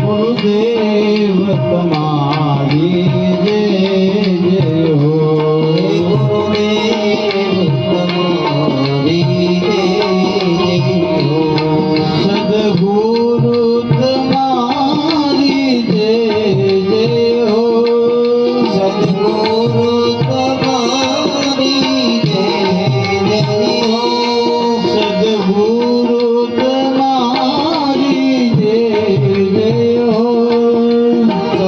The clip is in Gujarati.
ગુરુદેવ તમારી જય જય હો ગુરુદેવ